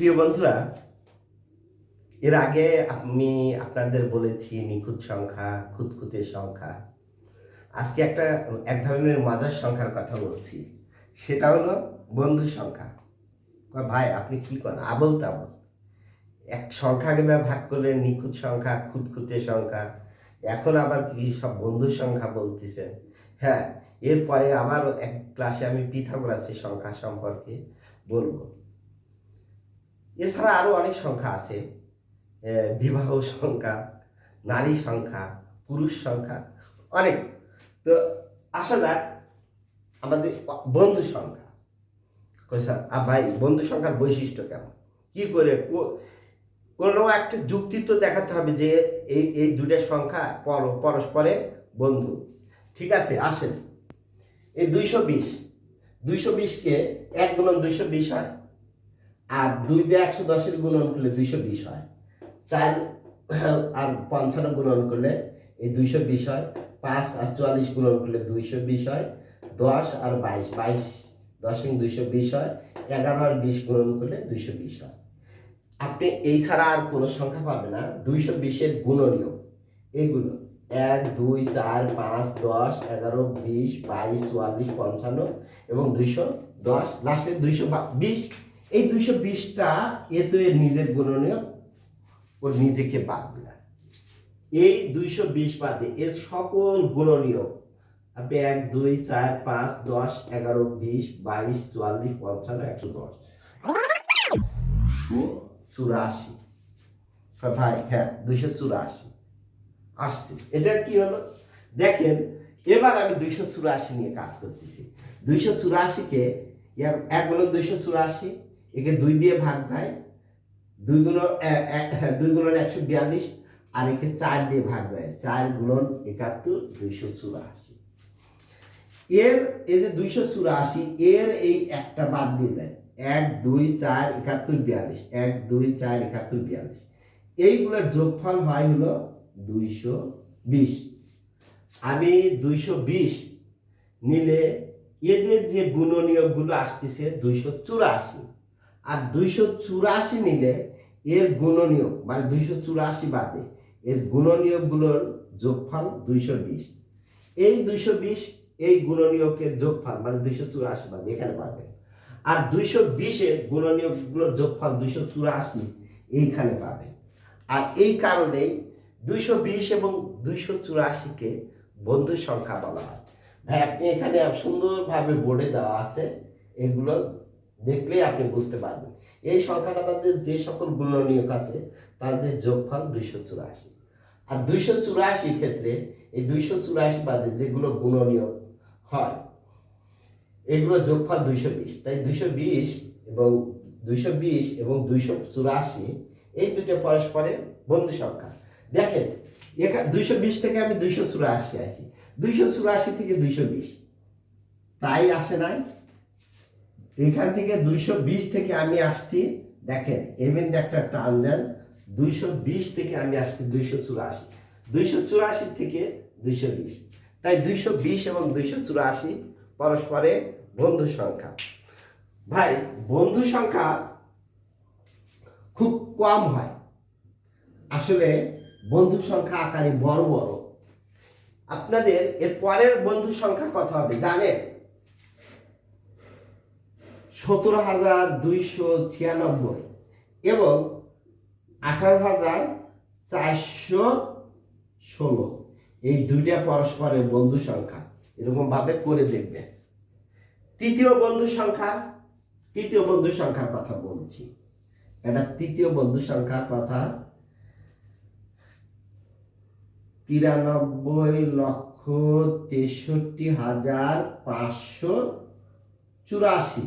প্রিয় বন্ধুরা, এর আগে আমি আপনাদের বলেছি নিখুঁত সংখ্যা খুঁতখুঁতে সংখ্যা। আজকে একটা, এক ধরনের মজার সংখ্যার কথা বলছি। সেটা হলো বন্ধু সংখ্যা। ভাই, আপনি কি করেন? আবল তাবল। এক সংখ্যাকে ভাগ করলেন, নিখুঁত সংখ্যা খুঁতখুঁতে সংখ্যা। এখন আবার কি সব বন্ধু সংখ্যা বলতেছেন হ্যাঁ এরপরে আবার এক ক্লাসে আমি পৃথক পিথাগোরাসের সংখ্যা সম্পর্কে বলব। এছাড়া আরও অনেক সংখ্যা আছে। বিবাহ সংখ্যা, নারী সংখ্যা, পুরুষ সংখ্যা, অনেক। তো আসা যাক আমাদের বন্ধু সংখ্যা। কইসা আ ভাই, বন্ধু সংখ্যার বৈশিষ্ট্য কেমন? কি করে কোনো একটা যুক্তি তো দেখাতে হবে যে এই এই দুটা সংখ্যা পর, পরস্পরের বন্ধু। ঠিক আছে, আসেন। এই দুইশো বিশ। দুইশো বিশকে এক গুণন দুইশো বিশ হয়। আর দুই দিয়ে একশো দশের গুণন করলে দুইশো বিশ হয়। চার আর পঞ্চান্ন গুণন করলে এই দুইশো বিশ হয়। পাঁচ আর চুয়াল্লিশ গুণন করলে দুইশো বিশ হয়। দশ আর বাইশ বাইশ দশমিক দুইশো বিশ হয়। এগারো আর বিশ গুণন করলে দুইশো বিশ হয়। আপনি এই ছাড়া আর কোনো সংখ্যা পাবেন না। দুইশো বিশের গুণনীয় এইগুলো এক, দুই, চার, পাঁচ, দশ, এগারো, বিশ, বাইশ, চুয়াল্লিশ, পঞ্চান্ন এবং দুইশো দশ। লাস্টে দুইশো বিশ এই দুইশো বিশটা এ তো এর নিজের গুণনীয় ওর নিজেকে বাদ দিলাম এই দুইশো বিশ বাদে এর সকল গুণনীয় আপনি এক, দুই, চার, পাঁচ, দশ, এগারো, বিশ, বাইশ, চুয়াল্লিশ, পঞ্চান্ন, একশো দশ। চুরাশি। ভাই হ্যাঁ দুইশো চুরাশি। আসছে। এটা কি হলো? দেখেন, এবার আমি দুইশো চুরাশি নিয়ে কাজ করতেছি। দুইশো চুরাশিকে এক গুণ দুইশো চুরাশি একে দুই দিয়ে ভাগ যায়। দুই গুণ দুই গুণন একশো বিয়াল্লিশ আর একে চার দিয়ে ভাগ যায়। চার গুণন একাত্তর, দুইশো চুরাশি। এর, এই যে দুইশো চুরাশি, এর এই একটা বাদ দিয়ে দেয়। এক, দুই, চার, একাত্তর, বিয়াল্লিশ। এক, দুই, চার, একাত্তর, বিয়াল্লিশ। এইগুলোর যোগফল হয় হলো দুইশো বিশ। আমি দুইশো বিশ নিলে এদের যে গুণনীয়কগুলো আসতেছে দুইশো চুরাশি। আর দুইশো চুরাশি নিলে এর গুণনীয়ক মানে দুইশো চুরাশি বাদে, এর গুণনীয়কগুলোর যোগফল দুইশো বিশ। এই দুইশো বিশ, এই গুণনীয়কের যোগফল মানে দুইশো চুরাশি বাদে, এখানে পাবেন। আর দুইশো বিশের গুণনীয়কগুলোর যোগফল দুইশো চুরাশি, এইখানে পাবেন। আর এই কারণেই দুইশো বিশ এবং দুইশো চুরাশিকে বন্ধু সংখ্যা বলা হয়। ভাই, আপনি এখানে সুন্দরভাবে বোর্ডে দেওয়া আছে, এগুলো দেখলেই আপনি বুঝতে পারবেন। এই সংখ্যাটা মধ্যে যে সকল গুণনীয়ক আছে, তাদের যোগফল দুইশো চুরাশি। আর দুইশো চুরাশি ক্ষেত্রে এই দুইশো চুরাশি বাদে যেগুলো গুণনীয়ক হয়, এগুলো যোগফল দুইশো বিশ। তাই দুইশো বিশ এবং দুইশো বিশ এবং দুইশো চুরাশি, এই দুটো পরস্পরের বন্ধু সংখ্যা। দেখেন এখানে দুইশো বিশ থেকে আমি দুইশো চুরাশি আসি দুইশো চুরাশি থেকে দুইশো বিশ। তাই আসে নাই? এখান থেকে দুইশো বিশ থেকে আমি আসছি, দেখেন এমন একটা টান দেন, দুইশো বিশ থেকে আমি আসছি দুইশো চুরাশি। দুইশো চুরাশি থেকে দুইশো বিশ। তাই দুইশো বিশ এবং দুইশো চুরাশি পরস্পরে বন্ধু সংখ্যা। ভাই, বন্ধু সংখ্যা খুব কম হয়। আসলে বন্ধু সংখ্যা আকারে বড় বড়। আপনাদের এর পরের বন্ধু সংখ্যা কত হবে জানেন? সতেরো হাজার দুইশো ছিয়ানব্বই এবং আঠারো হাজার চারশো ষোলো। এই দুইটা পরস্পরের বন্ধু সংখ্যা। এরকম ভাবে করে দেখবে তৃতীয় বন্ধু সংখ্যা, তৃতীয় বন্ধু সংখ্যার কথা বলছি। এটা তৃতীয় বন্ধু সংখ্যার কথা। তিরানব্বই লক্ষ তেষট্টি হাজার পাঁচশো চুরাশি।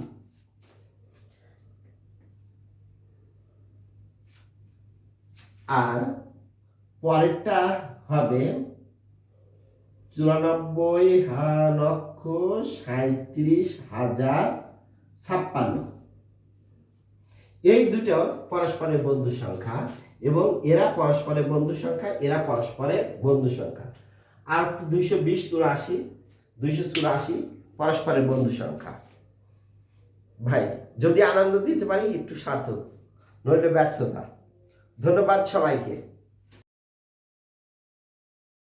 আর পরেরটা হবে চুরানব্বই লক্ষ সাঁত্রিশ হাজার ছাপ্পান্ন। এই দুটো পরস্পরের বন্ধু সংখ্যা এবং এরা পরস্পরের বন্ধু সংখ্যা, এরা পরস্পরের বন্ধু সংখ্যা। আর দুইশো বিশ চুরাশি, দুইশো চুরাশি পরস্পরের বন্ধু সংখ্যা। ভাই, যদি আনন্দ দিতে পারি, একটু সার্থক, নইলে ব্যর্থতা। ধন্যবাদ সবাইকে।